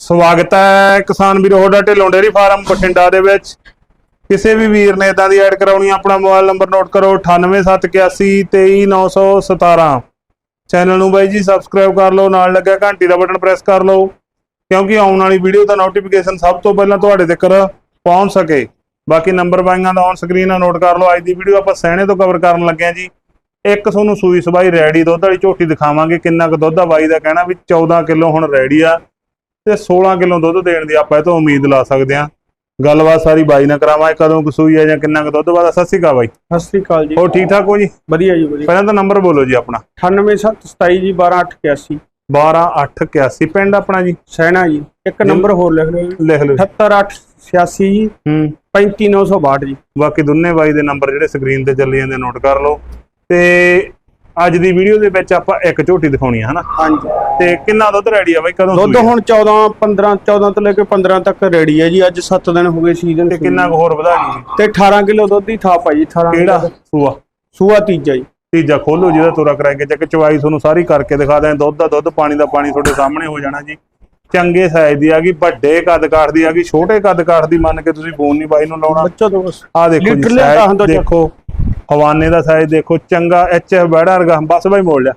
ਸਵਾਗਤ ਹੈ ਕਿਸਾਨ ਵੀਰੋ ਹੋਡਾ ਢਿੱਲੋਂ ਡੇਅਰੀ ਫਾਰਮ ਬਠਿੰਡਾ ਦੇ ਵਿੱਚ। ਕਿਸੇ ਵੀ ਵੀਰ ਨੇ ਇਦਾਂ ਦੀ ਐਡ ਕਰਾਉਣੀ ਆਪਣਾ ਮੋਬਾਈਲ ਨੰਬਰ ਨੋਟ ਕਰੋ 9871823917 ਚੈਨਲ ਨੂੰ ਬਾਈ ਜੀ ਸਬਸਕ੍ਰਾਈਬ ਕਰ ਲਓ, ਨਾਲ ਲੱਗਿਆ ਘੰਟੀ ਦਾ ਬਟਨ ਪ੍ਰੈਸ ਕਰ ਲਓ, ਕਿਉਂਕਿ ਆਉਣ ਵਾਲੀ ਵੀਡੀਓ ਦਾ ਨੋਟੀਫਿਕੇਸ਼ਨ ਸਭ ਤੋਂ ਪਹਿਲਾਂ ਤੁਹਾਡੇ ਤੱਕ ਪਹੁੰਚ ਸਕੇ। ਬਾਕੀ ਨੰਬਰ ਬਾਈਆਂ ਦਾ ਔਨ ਸਕਰੀਨ ਆ, ਨੋਟ ਕਰ ਲਓ। ਅੱਜ ਦੀ ਵੀਡੀਓ ਆਪਾਂ ਸਹਿਣੇ ਤੋਂ ਕਵਰ ਕਰਨ ਲੱਗੇ ਹਾਂ ਜੀ। ਇੱਕ ਤੁਹਾਨੂੰ ਸੂਈ ਸਬਾਈ ਰੈਡੀ ਦੁੱਧ ਵਾਲੀ ਝੋਟੀ ਦਿਖਾਵਾਂਗੇ, ਕਿੰਨਾ ਕੁ ਦੁੱਧ ਆ ਬਾਈ ਦਾ ਕਹਿਣਾ ਵੀ 14 ਕਿਲੋ ਹੁਣ ਰੈਡੀ ਆ। ਤੇ 16 ਕਿਲੋ ਦੁੱਧ ਦੇਣ ਦੀ ਆਪਾਂ ਇਹ ਤੋਂ ਉਮੀਦ ਲਾ ਸਕਦੇ ਹਾਂ। ਗੱਲਬਾਤ ਸਾਰੀ ਬਾਈ ਨਾਲ ਕਰਾਵਾਂ ਕਦੋਂ ਕੁ ਸੂਈ ਆ ਜਾਂ ਕਿੰਨਾ ਕੁ ਦੁੱਧ ਵਾਦਾ ਸਤਿ ਸ਼੍ਰੀ ਅਕਾਲ ਬਾਈ। ਸਤਿ ਸ੍ਰੀ ਅਕਾਲ ਜੀ। ਹੋਰ ਠੀਕ ਠਾਕ ਹੋ ਜੀ? ਵਧੀਆ ਜੀ ਵਧੀਆ। ਪਹਿਲਾਂ ਤਾਂ ਨੰਬਰ ਬੋਲੋ ਜੀ ਆਪਣਾ। 98727 ਜੀ 12881 12881 ਪਿੰਡ ਆਪਣਾ ਜੀ? ਸੈਣਾ ਜੀ। ਇੱਕ ਨੰਬਰ ਹੋਰ ਲਿਖ ਲਓ ਲਿਖ ਲਓ 78886 ਜੀ। ਹੂੰ। 35962 ਜੀ। ਬਾਕੀ ਦੋਨੇ ਬਾਈ ਦੇ ਨੰਬਰ ਜਿਹੜੇ ਸਕਰੀਨ ਤੇ ਚੱਲੀ ਜਾਂਦੇ ਨੋਟ ਕਰ ਲਓ। ਤੇ ਅੱਜ ਦੀ ਵੀਡੀਓ ਦੇ ਵਿੱਚ ਆਪਾਂ ਇੱਕ ਝੋਟੀ ਦਿਖਾਉਣੀ ਹੈ ਹਨਾ? ਹਾਂਜੀ। ਤੇ ਕਿੰਨਾ ਦੁੱਧ ਰੈਡੀ ਆ ਬਾਈ? ਕਦੋਂ ਦੁੱਧ? ਹੁਣ 14 15 14 ਤੋਂ ਲੈ ਕੇ 15 ਤੱਕ ਰੈਡੀ ਹੈ ਜੀ। ਅੱਜ 7 ਦਿਨ ਹੋ ਗਏ ਸੀਜ਼ਨ ਤੇ ਕਿੰਨਾ ਹੋਰ ਵਧਾ ਜੀ ਤੇ 18 ਕਿਲੋ ਦੁੱਧ ਦੀ ਥਾਪ ਆ ਜੀ 18 ਕਿਹੜਾ। ਸੂਆ। ਸੂਆ ਤੀਜਾ ਜੀ। ਤੀਜਾ ਖੋਲੋ ਜਿਹਦਾ ਤੋਰਾ ਕਰਾ ਕੇ ਚੱਕ ਚਵਾਈ ਤੁਹਾਨੂੰ ਸਾਰੀ ਕਰਕੇ ਦਿਖਾ ਦਿਆਂ ਦੁੱਧ ਦਾ ਦੁੱਧ ਪਾਣੀ ਦਾ ਪਾਣੀ ਤੁਹਾਡੇ ਸਾਹਮਣੇ ਹੋ ਜਾਣਾ ਜੀ। ਚੰਗੇ ਸਾਈਜ਼ ਦੀ ਆ ਗਈ ਵੱਡੇ ਕੱਦ ਕਾਠ ਦੀ ਆ ਗਈ ਛੋਟੇ ਕੱਦ ਕਾਠ ਦੀ ਮੰਨ ਕੇ ਤੁਸੀਂ ਫੋਨ ਨਹੀਂ ਬਾਈ ਨੂੰ ਲਾਉਣਾ। ਬੱਚਾ ਆ ਦੇਖੋ ਜੀ ਸਾਈਜ਼। ਦੇਖੋ। ਹਵਾਨੇ ਦਾ ਸਾਈਜ਼ ਦੇਖੋ ਚੰਗਾ ਐਚ ਐਫ ਬੈੜਾ ਵਰਗਾ ਬਸ ਬਾਈ ਮੋੜ ਲਿਆ।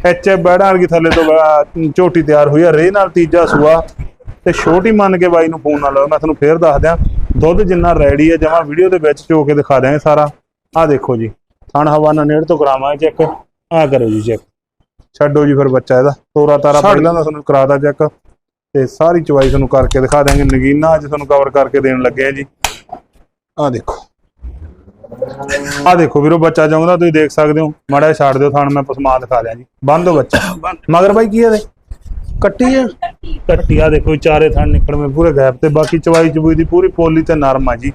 ਐਚ ਐਫ ਬੈੜਾ ਵਰਗੀ ਥੱਲੇ ਤੋਂ ਝੋਟੀ ਤਿਆਰ ਹੋਈ ਆ ਰੇ ਨਾਲ ਤੀਜਾ ਸੂਆ। ਤੇ ਛੋਟੀ ਮੰਨ ਕੇ ਬਾਈ ਨੂੰ ਫੋਨ ਨਾ ਲਾਓ ਮੈਂ ਤੁਹਾਨੂੰ ਫੇਰ ਦੱਸ ਦਿਆਂ ਦੁੱਧ ਜਿੰਨਾ ਰੈਡੀ ਹੈ ਜਮਾ ਵੀਡੀਓ ਦੇ ਵਿੱਚ ਚੋ ਕੇ ਦਿਖਾ ਦਿਆਂਗੇ ਸਾਰਾ। ਆ ਦੇਖੋ ਜੀ ਥਣ ਹਵਾਨਾ ਨੇੜ ਤੋਂ ਕਰਾਵਾਂਗੇ ਚੈੱਕ ਆ ਕਰੋ ਜੀ ਚੈੱਕ ਛੱਡੋ ਜੀ ਫਿਰ ਬੱਚਾ ਇਹਦਾ ਤੋਰਾ ਤਾਰਾ। ਪਹਿਲਾਂ ਦਾ ਤੁਹਾਨੂੰ ਕਰਾਤਾ ਚੈੱਕ ਤੇ ਸਾਰੀ ਚਵਾਈ ਤੁਹਾਨੂੰ ਕਰਕੇ ਦਿਖਾ ਦਿਆਂਗੇ ਨਗੀਨਾ ਅੱਜ ਤੁਹਾਨੂੰ ਕਵਰ ਕਰਕੇ ਦੇਣ ਲੱਗੇ ਆ ਜੀ। ਆ ਦੇਖੋ। ਆ ਦੇਖੋ ਵੀਰੋ, ਬੱਚਾ ਜਾਉਂਦਾ ਤੁਸੀਂ ਦੇਖ ਸਕਦੇ ਹੋ। ਮਾੜਾ ਜਿਹਾ ਛੱਡ ਦਿਓ ਥਣ, ਮੈਂ ਪਸਮਾ ਦਿਖਾ ਦਿਆਂ ਜੀ। ਬੰਦ ਹੋ ਬੱਚਾ। ਮਗਰ ਬਾਈ ਕੀ ਇਹਦੇ? ਕੱਟੀ ਹੈ ਕੱਟੀ ਆ ਦੇਖੋ ਚਾਰੇ ਥਣ ਨਿਕਲਵੇਂ ਪੂਰੇ ਗੈਪ ਤੇ ਬਾਕੀ ਚਵਾਈ ਚਬੂਈ ਦੀ ਪੂਰੀ ਪੋਲੀ ਤੇ ਨਰਮ ਆ ਜੀ।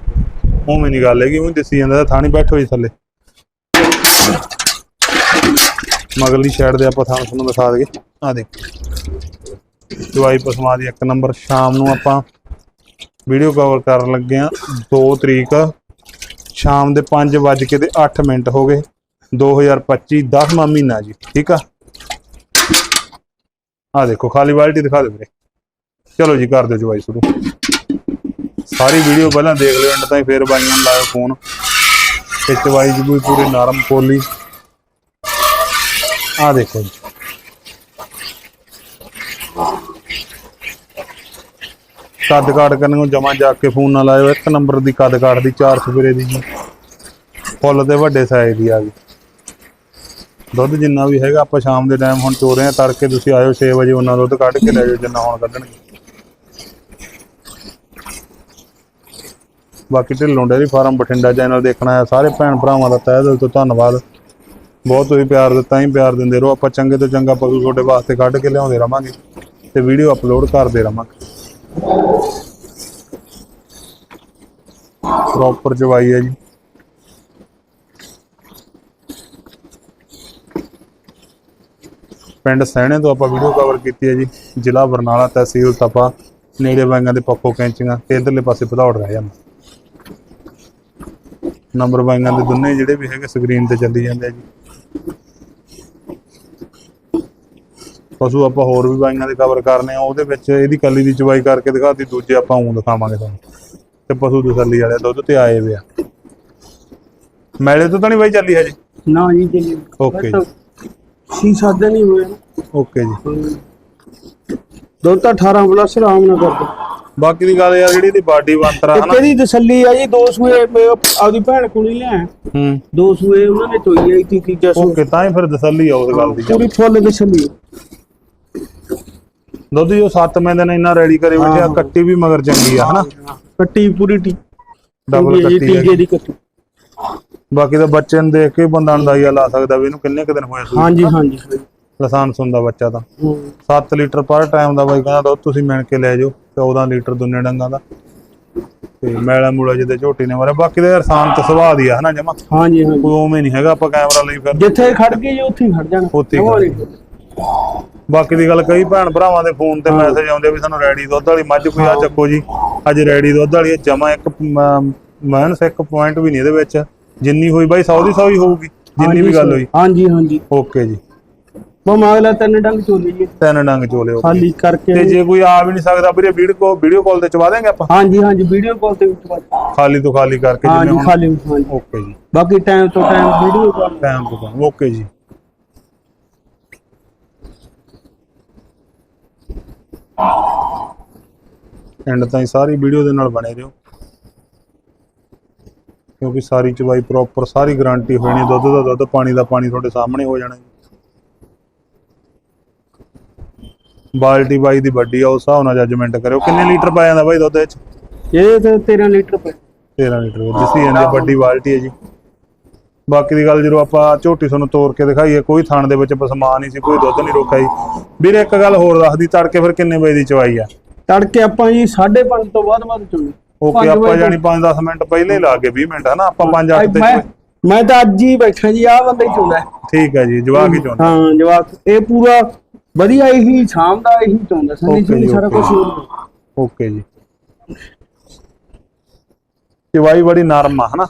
ਉਵੇਂ ਨਹੀਂ ਗੱਲ ਹੈਗੀ ਉਹ ਦੱਸੀ ਜਾਂਦਾ ਥਾਣੀ ਬੈਠੋ ਜੀ ਥੱਲੇ। ਮਗਰਲੀ ਸਾਈਡ ਦੇ ਆਪਾਂ ਥਾਣ ਤੁਹਾਨੂੰ ਦਿਖਾ ਦਈਏ। ਆ ਦੇਖੋ। ਚਵਾਈ ਪਸਮਾ ਦੀ ਇੱਕ ਨੰਬਰ ਸ਼ਾਮ ਨੂੰ ਆਪਾਂ ਵੀਡੀਓ ਕਵਰ ਕਰਨ ਲੱਗੇ ਆ 2 ਤਰੀਕ ਸ਼ਾਮ ਦੇ 5 ਵੱਜ ਕੇ ਤੇ 8 ਮਿੰਟ ਹੋ ਗਏ। 2025 10ਵਾਂ ਮਹੀਨਾ ਜੀ, ਠੀਕ ਆ? ਆ ਦੇਖੋ, ਖਾਲੀ ਬਾਲਟੀ ਦਿਖਾ ਦਿਓ ਵੀਰੇ। ਚਲੋ ਜੀ, ਕਰ ਦਿਓ ਜਵਾਈ ਸ਼ੁਰੂ। ਸਾਰੀ ਵੀਡੀਓ ਪਹਿਲਾਂ ਦੇਖ ਲਿਓ ਐਂਡ ਤਾਈਂ ਫੇਰ ਬਾਈਆਂ ਨੂੰ ਲਾਇਓ ਫੋਨ। ਤੇ ਚਵਾਈ ਜੀ ਵੀ ਪੂਰੇ ਨਰਮ, ਪੋਲੀ। ਆ ਦੇਖੋ ਜੀ। ਕੱਦ ਕਾਟ ਕਰਨ ਨੂੰ ਜਮਾ ਜਾ ਕੇ ਫੋਨ ਨਾ ਲਾਇਓ, ਇੱਕ ਨੰਬਰ ਦੀ ਕੱਦ ਕਾਟ ਦੀ 4 ਸਵੇਰੇ ਦੀ ਜੀ। ਫੁੱਲ ਤੇ ਵੱਡੇ ਸਾਈਜ਼ ਦੀ ਆ ਗਈ ਦੁੱਧ ਜਿੰਨਾ ਵੀ ਹੈਗਾ, ਆਪਾਂ ਸ਼ਾਮ ਦੇ ਟਾਈਮ ਹੁਣ ਚੋ ਰਹੇ ਆ ਤੜਕੇ ਤੁਸੀਂ ਆਇਓ 6 ਵਜੇ ਉਹਨਾਂ ਦੁੱਧ ਕੱਢ ਕੇ ਲੈ ਜਾਓ, ਜਿੰਨਾ ਹੁਣ ਕੱਢਣਗੇ। ਬਾਕੀ Dhillon dairy farm, Bathinda channel ਦੇਖਣਾ ਹੈ, ਸਾਰੇ ਭੈਣ ਭਰਾਵਾਂ ਦਾ ਤਹਿ ਦਿਲ ਤੋਂ ਧੰਨਵਾਦ। ਬਹੁਤ ਤੁਸੀਂ ਪਿਆਰ ਦਿੱਤਾ ਹੀ ਪਿਆਰ ਦਿੰਦੇ ਰਹੋ, ਆਪਾਂ ਚੰਗੇ ਤੋਂ ਚੰਗਾ ਪਸ਼ੂ ਤੁਹਾਡੇ ਵਾਸਤੇ ਕੱਢ ਕੇ ਲਿਆਉਂਦੇ ਰਵਾਂਗੇ ਤੇ ਵੀਡੀਓ ਅਪਲੋਡ ਕਰਦੇ ਰਵਾਂਗੇ। ਪ੍ਰੋਪਰ ਜਵਾਈ ਹੈ ਜੀ। ਪਿੰਡ ਸਹਿਣੇ ਤੋਂ ਆਪਾਂ ਵੀਡੀਓ ਕਵਰ ਕੀਤੀ ਹੈ ਜੀ। ਜ਼ਿਲ੍ਹਾ ਬਰਨਾਲਾ ਤਹਿਸੀਲ ਤਪਾ ਨੇੜੇ ਬਾਈਆਂ ਦੇ ਪੱਖੋ ਕੈਂਚੀਆਂ, ਤੇ ਇਧਰਲੇ ਪਾਸੇ ਭਦੌੜ ਰਹਿ ਜਾਂਦਾ। ਨੰਬਰ ਬਾਈਆਂ ਦੇ ਦੋਨੇ ਜਿਹੜੇ ਵੀ ਹੈਗੇ ਸਕਰੀਨ ਤੇ ਚੱਲੀ ਜਾਂਦੇ ਆ ਜੀ। ਪਸ਼ੂ ਆਪਾਂ ਹੋਰ ਵੀ ਬਾਈਆਂ ਦੇ ਕਵਰ ਕਰਨੇ ਆ ਉਹਦੇ ਵਿੱਚ ਇਹਦੀ ਕੱਲੀ ਦੀ ਚਵਾਈ ਕਰਕੇ ਦਿਖਾਤੀ ਦੂਜੇ ਆਪਾਂ ਉਂ ਦਿਖਾਵਾਂਗੇ ਤੁਹਾਨੂੰ। ਤੇ ਪਸ਼ੂ ਤਸੱਲੀ ਵਾਲੇ ਦੁੱਧ ਤੇ ਆਏ ਵੇ ਆ। ਮੈਲੇ ਤੋਂ ਤਾਂ ਨਹੀਂ ਬਾਈ ਚੱਲੀ ਹਜੇ? ਨਾ ਜੀ ਜੀ ਓਕੇ ਜੀ। ਛੇ ਸੱਤ ਦਿਨ ਹੀ ਹੋਏ ਨੇ। ਓਕੇ ਜੀ। ਦੁੱਧ ਤਾਂ 18 ਪਲੱਸ ਆਰਾਮ ਨਾਲ ਕਰਦੇ। ਬਾਕੀ ਦੀ ਗੱਲ ਯਾਰ ਜਿਹੜੀ ਇਹਦੀ ਬਾਡੀ ਬੰਤਰਾ ਹਨਾ? ਕਿਹਦੀ ਤਸੱਲੀ ਆ ਜੀ ਦੋ ਸੂਏ ਆਪਦੀ ਭੈਣ ਕੁੜੀ ਲਿਆ ਹੂੰ। ਦੋ ਸੂਏ ਉਹਨਾਂ ਨੇ ਚੋਈ ਆਈ ਤੀ ਤੀਜਾ ਸੂ ਓਕੇ ਤਾਂ ਹੀ ਫਿਰ ਤਸੱਲੀ ਆ ਉਸ ਗੱਲ ਦੀ। ਪੂਰੀ ਫੁੱਲ ਤਸੱਲੀ। ਦੁੱਧ ਜੋ 7 ਮਹੀਨੇ ਨੇ ਇੰਨਾ ਰੈਡੀ ਕਰੇ ਬੈਠਿਆ। ਕੱਟੀ ਵੀ ਮਗਰ ਚੰਗੀ ਆ ਹਨਾ? ਕੱਟੀ ਪੂਰੀ ਟੀ ਡਬਲ ਹੈ ਕੱਟੀ ਟੀਕੇ ਹੈ ਦੀ ਕੱਟੀ। ਬਾਕੀ ਤਾਂ ਬੱਚੇ ਨੂੰ ਦੇਖ ਕੇ ਬੰਦਾ ਅੰਦਾਜ਼ਾ ਲਾ ਸਕਦਾ ਵੀ ਇਹਨੂੰ ਕਿੰਨੇ ਕੁ ਦਿਨ ਹੋਏ ਸੀ ਹਾਂਜੀ ਹਾਂਜੀ ਲਸਾਨ ਸੁੰਦਾ ਬੱਚਾ ਤਾਂ। ਹੂੰ। 7 ਲੀਟਰ ਪਰ ਟਾਈਮ ਦਾ ਬਾਈ ਕਹਿੰਦਾ ਦੁੱਧ ਤੁਸੀਂ ਮਿਣ ਕੇ ਲੈ ਜਾਓ 14 ਲੀਟਰ ਦੁੰਨੇ ਡੰਗਾਂ ਦਾ। ਤੇ ਮੈਲਾ ਮੂਲਾ ਜਿਹਦੇ ਝੋਟੀ ਨੇ ਮਾਰਿਆ। ਬਾਕੀ ਤਾਂ ਯਾਰ ਸ਼ਾਂਤ ਸੁਭਾਅ ਦੀ ਆ ਹਨਾ ਜਮਾ? ਹਾਂਜੀ ਹਾਂਜੀ। ਕੋਈ ਉਵੇਂ ਨਹੀਂ ਹੈਗਾ ਆਪਾਂ ਕੈਮਰਾ ਲਈ ਫਿਰ। ਜਿੱਥੇ ਖੜ ਗਏ ਜੀ ਉੱਥੇ ਹੀ ਖੜ ਜਾਣਾ। ਉੱਥੇ ਹੀ ਖੜ। ਬਾਕੀ ਦੀ ਗੱਲ ਕਈ ਭੈਣ ਭਰਾਵਾਂ ਦੇ ਫੋਨ ਤੇ ਮੈਸੇਜ ਆਉਂਦੇ ਵੀ ਸਾਨੂੰ ਰੈਡੀ ਦੁੱਧ ਵਾਲੀ ਮੱਝ ਕੋਈ ਆ ਚੱਕੋ ਜੀ। ਅੱਜ ਰੈਡੀ ਦੁੱਧ ਵਾਲੀ ਜਮਾ ਇੱਕ ਮਾਈਨਸ ਇੱਕ ਪੁਆਇੰਟ ਵੀ ਨਹੀਂ ਇਹਦੇ ਵਿੱਚ। ਜਿੰਨੀ ਹੋਈ ਬਾਈ 100 ਦੀ 100 ਹੀ ਹੋਊਗੀ ਜਿੰਨੀ ਵੀ ਗੱਲ ਹੋਈ। ਹਾਂਜੀ ਹਾਂਜੀ। ਓਕੇ ਜੀ। ਉਹ ਮਾਗਲਾ ਤਿੰਨ ਡੰਗ ਚੋਲੀ ਜੀ। ਤਿੰਨ ਡੰਗ ਚੋਲੇ ਹੋ ਖਾਲੀ ਤੇ ਕਰਕੇ ਜੇ ਕੋਈ ਆ ਵੀ ਨਹੀਂ ਸਕਦਾ ਵੀਰੇ ਵੀਡੀਓ ਵੀਡੀਓ ਕਾਲ ਤੇ ਚਵਾ ਦੇਂਗੇ ਆਪਾਂ? ਹਾਂਜੀ ਹਾਂਜੀ ਵੀਡੀਓ ਕਾਲ ਤੇ ਬਾਅਦ- ਖਾਲੀ ਤੋਂ ਖਾਲੀ ਕਰਕੇ ਹਾਂਜੀ ਜਿਵੇਂ ਹੁਣ। ਖਾਲੀ ਹਾਂਜੀ। ਓਕੇ ਜੀ। ਬਾਕੀ ਟਾਈਮ ਤੋਂ ਟਾਈਮ ਵੀਡੀਓ ਕਾਲ ਟਾਈਮ ਤੋਂ ਓਕੇ ਜੀ। ਐਂਡ ਤਾਈਂ ਸਾਰੀ ਵੀਡੀਓ ਦੇ ਨਾਲ ਬਣੇ ਰਹੋ। ਕਿਉਂਕਿ ਸਾਰੀ ਚਵਾਈ ਪ੍ਰੋਪਰ ਸਾਰੀ ਗਾਰੰਟੀ ਨਹੀਂ ਦੁੱਧ ਦਾ ਦੁੱਧ ਪਾਣੀ ਦਾ ਪਾਣੀ ਤੁਹਾਡੇ ਸਾਹਮਣੇ ਹੋ ਜਾਣਾ ਬਾਲਟੀ ਬਾਈ ਦੀ ਵੱਡੀ ਆ ਉਸ ਹਿਸਾਬ ਨਾਲ ਜੱਜਮੈਂਟ ਕਰਿਓ। ਕਿੰਨੇ ਲੀਟਰ ਪਾ ਜਾਂਦਾ ਬਾਈ ਦੁੱਧ ਵਿੱਚ? ਇਹ ਤੇ 13 ਲੀਟਰ ਪਏ 13 ਲੀਟਰ। ਜਿਸੀ ਜਾਂਦੀ ਆ, ਵੱਡੀ ਬਾਲਟੀ ਹੈ ਜੀ। ਬਾਕੀ ਦੀ ਗੱਲ ਜਦੋਂ ਆਪਾਂ ਝੋਟੀ ਤੁਹਾਨੂੰ ਤੋੜ ਕੇ ਦਿਖਾਈਏ ਕੋਈ ਥਾਣ ਦੇ ਵਿੱਚ ਪਸਮਾਨ ਨਹੀਂ ਸੀ ਕੋਈ ਦੁੱਧ ਨਹੀਂ ਰੋਕਿਆ ਜੀ। ਵੀਰੇ ਇੱਕ ਗੱਲ ਹੋਰ ਦੱਸਦੀ ਤੜਕੇ ਫਿਰ ਕਿੰਨੇ ਵਜੇ ਦੀ ਚਵਾਈ ਆ? ਤੜਕੇ ਆਪਾਂ ਜੀ 5:30 ਤੋਂ ਬਾਅਦ ਬਾਅਦ ਚੋਲੀ ਓਕੇ ਆਪਾਂ ਜਾਨੀ 5-10 ਮਿੰਟ ਪਹਿਲੇ ਲਾ ਕੇ 20 ਮਿੰਟ ਹਨਾ? ਆਪਾਂ 5-8 ਤੇ ਮੈਂ ਤਾਂ ਅੱਜ ਹੀ ਬੈਠਾ ਜੀ ਆਹ ਬੰਦਾ ਹੀ ਚੋਂਦਾ। ਠੀਕ ਹੈ ਜੀ ਜਵਾਕ ਹੀ ਚਾਹੁੰਦਾ ਹਾਂ ਜਵਾਬ ਇਹ ਪੂਰਾ ਵਧੀਆ ਇਹੀ ਸ਼ਾਮ ਦਾ ਇਹੀ ਚਾਹੁੰਦਾ ਸੰਨੀ ਜੀ, ਸਾਰਾ। ਕੁਝ ਓਕੇ ਜੀ। ਚਵਾਈ ਬੜੀ ਨਰਮ ਆ ਹਨਾ?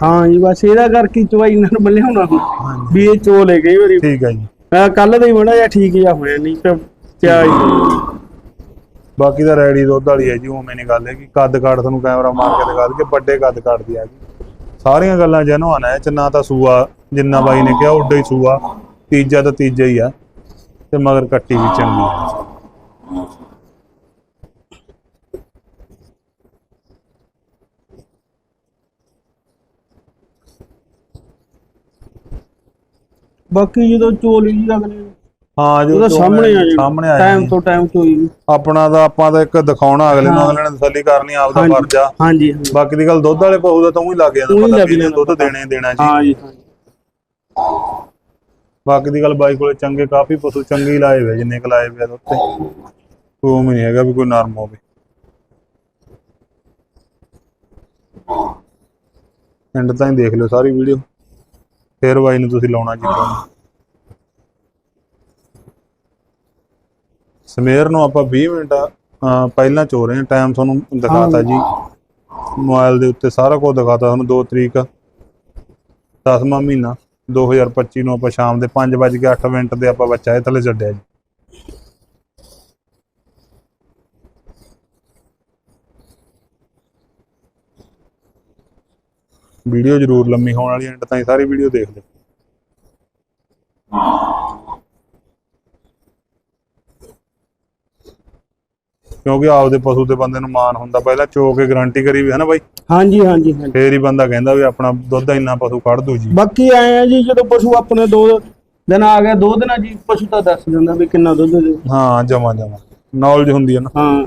ਹਾਂ ਜੀ ਬਸ ਇਹਦਾ ਕਰਕੇ ਚਵਾਈ ਨਾਲ ਲਿਆਉਣਾ ਹੁਣ। ਵੀ ਇਹ ਚੋ ਲੈ ਗਈ ਵਾਰੀ। ਠੀਕ ਹੈ ਜੀ। ਮੈਂ ਕੱਲ ਦਾ ਹੀ ਬੜਾ ਜਿਹਾ ਠੀਕ ਜਿਹਾ ਹੋਇਆ ਨਹੀਂ ਤਾਂ ਕਿਆ ਹੀ ਬਾਕੀ ਦਾ ਰੈਡੀ ਦੁੱਧ ਵਾਲੀ ਹੈ ਜੀ ਉਵੇਂ ਨਹੀਂ ਗੱਲ ਹੈ ਕਿ ਕੱਦ ਕਾਠ ਤੁਹਾਨੂੰ ਕੈਮਰਾ ਮਾਰ ਕੇ ਦਿਖਾ ਦਈਏ ਵੱਡੇ ਕੱਦ ਕਾਠ ਦੀ ਆ ਜੀ। ਸਾਰੀਆਂ ਗੱਲਾਂ ਜੈਨੂਅਨ ਹੈ ਚ ਨਾ ਤਾਂ ਸੂਆ ਜਿੰਨਾ ਬਾਈ ਨੇ ਕਿਹਾ ਉੱਡਾ ਹੀ ਸੂਆ। ਤੀਜਾ ਤਾਂ ਤੀਜਾ ਹੀ ਆ ਤੇ ਮਗਰ ਕੱਟੀ ਵੀ ਚੰਗੀ ਬਾਕੀ ਜਦੋਂ ਚੋਲੀ ਜੀ ਅਗਲੇ ਹਾਂ ਜੋ ਉਹਦਾ ਸਾਹਮਣੇ ਆ ਜੀ ਸਾਹਮਣੇ ਆ ਟਾਈਮ ਤੋਂ ਟਾਈਮ ਚੋਈ ਜੀ। ਆਪਣਾ ਤਾਂ ਆਪਾਂ ਤਾਂ ਇੱਕ ਦਿਖਾਉਣਾ ਅਗਲੇ ਨੂੰ ਹਾਂ। ਅਗਲੇ ਨੇ ਤਸੱਲੀ ਕਰਨੀ ਆਪਦਾ ਹਾਂਜੀ ਫਰਜ਼ ਆ। ਹਾਂਜੀ ਬਾਕੀ ਦੀ ਗੱਲ ਦੁੱਧ ਵਾਲੇ ਦਾ ਤਾਂ ਉਹੀ ਲੱਗ ਜਾਂਦਾ ਹੀ ਪਤਾ ਵੀ ਦੁੱਧ ਦੇਣੇ ਹੀ ਦੇਣਾ ਜੀ। ਹਾਂ ਜੀ ਹਾਂ। ਬਾਕੀ ਦੀ ਗੱਲ ਬਾਈ ਕੋਲੇ ਚੰਗੇ ਕਾਫੀ ਪਸ਼ੂ ਚੰਗੇ ਹੀ ਲਾਏ ਹੋਏ ਜਿੰਨੇ ਕੁ ਲਾਏ ਹੋਏ ਦੁੱਧ ਤੇ। ਕੋਈ ਨਹੀਂ ਹੈਗਾ ਵੀ ਕੋਈ ਨਰਮ ਹੋਵੇ। ਐਂਡ ਤਾਈਂ ਦੇਖ ਲਿਓ ਸਾਰੀ ਵੀਡੀਓ। ਫੇਰ ਬਾਈ ਨੂੰ ਤੁਸੀਂ ਲਾਉਣਾ ਜੀ phone। ਸਮੇਰ ਨੂੰ ਆਪਾਂ 20 ਮਿੰਟ ਪਹਿਲਾਂ ਚੋ ਰਹੇ ਹਾਂ ਟਾਈਮ ਤੁਹਾਨੂੰ ਦਿਖਾਤਾ ਜੀ। ਮੋਬਾਈਲ ਦੇ ਉੱਤੇ ਸਾਰਾ ਕੁਝ ਦਿਖਾਤਾ ਤੁਹਾਨੂੰ 2 ਤਰੀਕ 10ਵਾਂ ਮਹੀਨਾ 2025 ਨੂੰ ਆਪਾਂ ਸ਼ਾਮ ਦੇ 5:08 ਮਿੰਟ ਦੇ ਆਪਾਂ ਬੱਚਾ ਇਹ ਥੱਲੇ ਛੱਡਿਆ ਜੀ। ਵੀਡੀਓ ਜ਼ਰੂਰ ਲੰਮੀ ਹੋਣ ਵਾਲੀ ਐਂਡ ਤਾਈਂ ਸਾਰੀ ਵੀਡੀਓ ਦੇਖ ਲਿਓ। ਕਿਉਂਕਿ ਆਪਦੇ ਪਸ਼ੂ ਤੇ ਬੰਦੇ ਨੂੰ ਮਾਣ ਹੁੰਦਾ ਪਹਿਲਾਂ ਚੋ ਕੇ ਗਾਰੰਟੀ ਕਰੀ ਵੀ ਹੈ ਨਾ ਬਾਈ? ਹਾਂਜੀ ਹਾਂਜੀ ਹਾਂਜੀ। ਫੇਰ ਹੀ ਬੰਦਾ ਕਹਿੰਦਾ ਵੀ ਆਪਣਾ ਦੁੱਧ ਇੰਨਾ ਪਸ਼ੂ ਕੱਢ ਦੂ ਜੀ। ਬਾਕੀ ਆਏ ਆ ਜੀ ਜਦੋਂ ਪਸ਼ੂ ਆਪਣੇ ਦੋ ਦਿਨ ਆ ਗਿਆ ਦੋ ਦਿਨਾਂ ਜੀ ਪਸ਼ੂ ਤਾਂ ਦੱਸ ਦਿੰਦਾ ਵੀ ਕਿੰਨਾ ਦੁੱਧ ਦੇ ਹਾਂ ਜਮਾ ਜਮਾ। ਨੌਲੇਜ ਹੁੰਦੀ ਹੈ ਨਾ। ਹਾਂ।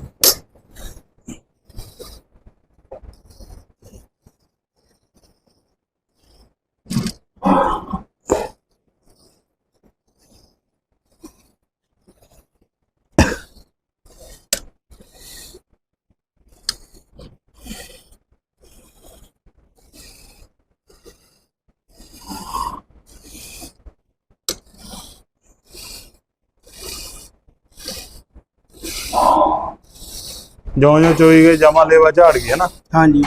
ਜਿਉਂ ਜਿਉਂ ਚੋਈ ਗਏ ਜਮਾ ਲੇਵਾ ਝਾੜ ਗਿਆ ਨਾ ਹਾਂਜੀ।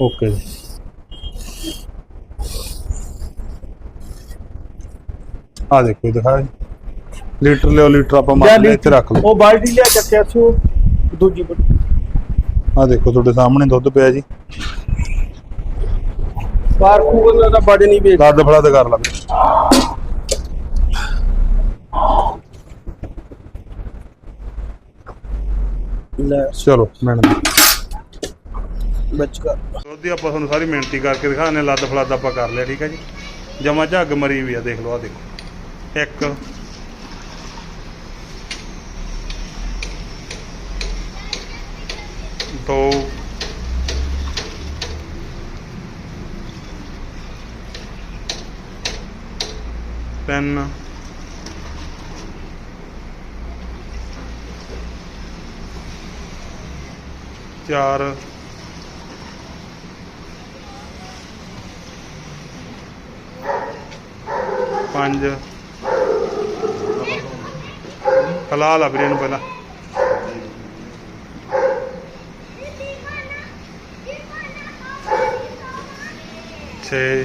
ਓਕੇ ਜੀ ਆ ਦੇਖੋ ਦਿਖਾ ਜੀ। ਲੀਟਰ ਲਿਓ ਲੀਟਰ ਆਪਾਂ ਮਾਰ ਇੱਥੇ ਰੱਖ ਲਓ। ਉਹ ਬਾਲਟੀ ਲਿਆ ਚੱਕਿਆ ਸੀ ਉਹ ਦੂਜੀ ਬੜੀ। ਆ ਦੇਖੋ ਤੁਹਾਡੇ ਸਾਹਮਣੇ ਦੁੱਧ ਪਿਆ ਜੀ। ਬਾਰਖੂ ਦਾ ਤਾਂ ਨਹੀਂ ਵੇਚ ਕਰ ਆਪਾਂ ਤੁਹਾਨੂੰ ਸਾਰੀ ਮਿਹਨਤੀ ਕਰਕੇ ਦਿਖਾਣੇ ਲੱਦ ਫਲਾਦ ਆਪਾਂ ਕਰ ਲਿਆ ਠੀਕ ਹੈ ਜੀ। ਜਮਾ ਝੱਗ ਮਰੀ ਵੀ ਆ ਦੇਖ ਲਓ ਆ ਦੇਖੋ। 1 ਵਰਤੋ ਪੈਨ ਚਾਰ ਪੰਜ। ਹਲਾਲ ਆ ਵੀਰੇ ਨੂੰ ਪਹਿਲਾਂ। ਛੇ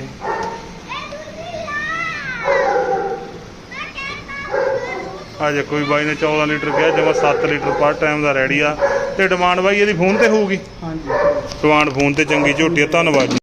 ਅਜੇ ਕੋਈ ਬਾਈ ਨੇ 14 ਲੀਟਰ ਕਿਹਾ ਜਮਾ 7 ਲੀਟਰ ਪਰ ਟਾਈਮ ਦਾ ਰੈਡੀ ਆ। ਤੇ ਡਿਮਾਂਡ ਬਾਈ ਇਹਦੀ ਫੋਨ ਤੇ ਹੋਊਗੀ? ਹਾਂਜੀ। ਡਿਮਾਂਡ ਫੋਨ ਤੇ ਚੰਗੀ ਝੋਟੀ ਆ ਧੰਨਵਾਦ ਜੀ।